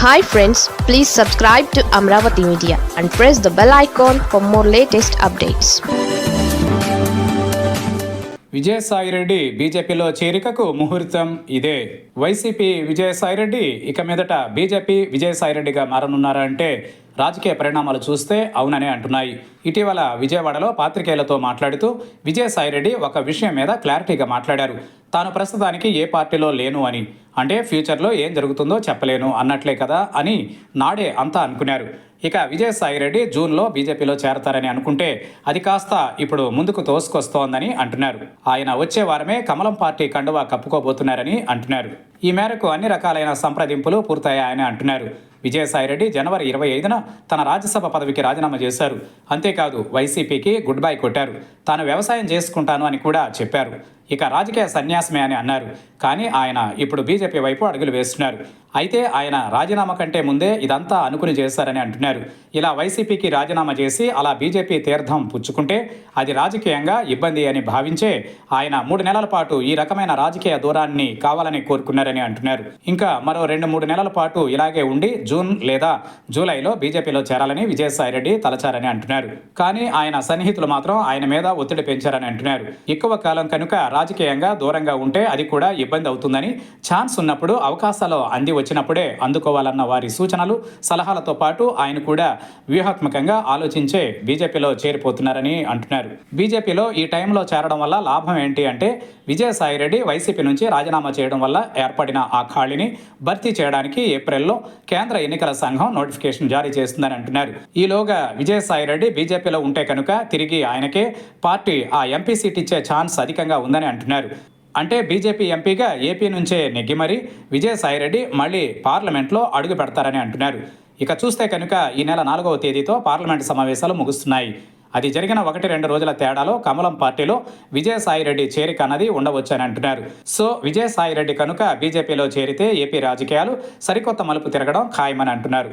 Hi friends please subscribe to Amaravati media and press the bell icon for more latest updates Vijayasai Reddy బీజేపీలో చేరికకు ముహూర్తం ఇదే. YCP Vijayasai Reddy ఇక మీదట BJP విజయసాయిరెడ్డిగా మారనున్నారా అంటే రాజకీయ పరిణామాలు చూస్తే అవుననే అంటున్నాయి. ఇటీవల విజయవాడలో పాత్రికేయులతో మాట్లాడుతూ విజయసాయిరెడ్డి ఒక విషయం మీద క్లారిటీగా మాట్లాడారు. తాను ప్రస్తుతానికి ఏ పార్టీలో లేను అని. అంటే ఫ్యూచర్లో ఏం జరుగుతుందో చెప్పలేను అన్నట్లే కదా అని నాడే అంతా అనుకున్నారు. ఇక విజయసాయిరెడ్డి జూన్లో బీజేపీలో చేరతారని అనుకుంటే అది కాస్త ఇప్పుడు ముందుకు తోసుకొస్తోందని అంటున్నారు. ఆయన వచ్చే వారమే కమలం పార్టీ కండువా కప్పుకోబోతున్నారని అంటున్నారు. ఈ మేరకు అన్ని రకాలైన సంప్రదింపులు పూర్తయ్యాయని అంటున్నారు. విజయసాయిరెడ్డి జనవరి ఇరవై ఐదున తన రాజ్యసభ పదవికి రాజీనామా చేశారు. అంతేకాదు వైసీపీకి గుడ్ బై కొట్టారు. తాను వ్యవసాయం చేసుకుంటాను అని కూడా చెప్పారు. ఇక రాజకీయ సన్యాసమే అని అన్నారు. కానీ ఆయన ఇప్పుడు బీజేపీ వైపు అడుగులు వేస్తున్నారు. అయితే ఆయన రాజీనామా కంటే ముందే ఇదంతా అనుకుని చేశారని అంటున్నారు. ఇలా వైసీపీకి రాజీనామా చేసి అలా బీజేపీ తీర్థం పుచ్చుకుంటే అది రాజకీయంగా ఇబ్బంది అని భావించే ఆయన మూడు నెలల పాటు ఈ రకమైన రాజకీయ దూరాన్ని కావాలని కోరుకున్నారని అంటున్నారు. ఇంకా మరో రెండు మూడు నెలల పాటు ఇలాగే ఉండి జూన్ లేదా జూలైలో బీజేపీలో చేరాలని విజయసాయిరెడ్డి తలచారని అంటున్నారు. కానీ ఆయన సన్నిహితులు మాత్రం ఆయన మీద ఒత్తిడి పెంచారని అంటున్నారు. ఎక్కువ కాలం కనుక రాజకీయంగా దూరంగా ఉంటే అది కూడా ఇబ్బంది అవుతుందని ఛాన్స్ ఉన్నప్పుడు అవకాశాలు అంది వచ్చినప్పుడే అందుకోవాలన్న వారి సూచనలు సలహాలతో పాటు ఆయన కూడా వ్యూహాత్మకంగా ఆలోచించే బీజేపీలో చేరిపోతున్నారని అంటున్నారు. బీజేపీలో ఈ టైంలో చేరడం వల్ల లాభం ఏంటి అంటే విజయసాయిరెడ్డి వైసీపీ నుంచి రాజీనామా చేయడం వల్ల ఏర్పడిన ఆ ఖాళీని భర్తీ చేయడానికి ఏప్రిల్లో కేంద్ర ఎన్నికల సంఘం నోటిఫికేషన్ జారీ చేస్తుందని అంటున్నారు. ఈలోగా విజయసాయిరెడ్డి బీజేపీలో ఉంటే కనుక తిరిగి ఆయనకే పార్టీ ఆ ఎంపీ సీట్ ఇచ్చే ఛాన్స్ అధికంగా ఉందని అంటున్నారు. అంటే బీజేపీ ఎంపీగా ఏపీ నుంచే నెగ్గిమరి విజయసాయిరెడ్డి మళ్ళీ పార్లమెంట్లో అడుగు పెడతారని అంటున్నారు. ఇక చూస్తే కనుక ఈ నెల నాలుగవ తేదీతో పార్లమెంట్ సమావేశాలు ముగుస్తున్నాయి. అది జరిగిన ఒకటి రెండు రోజుల తేడాలో కమలం పార్టీలో విజయసాయిరెడ్డి చేరిక అన్నది ఉండవచ్చని అంటున్నారు. సో విజయసాయిరెడ్డి కనుక బీజేపీలో చేరితే ఏపీ రాజకీయాలు సరికొత్త మలుపు తిరగడం ఖాయమని అంటున్నారు.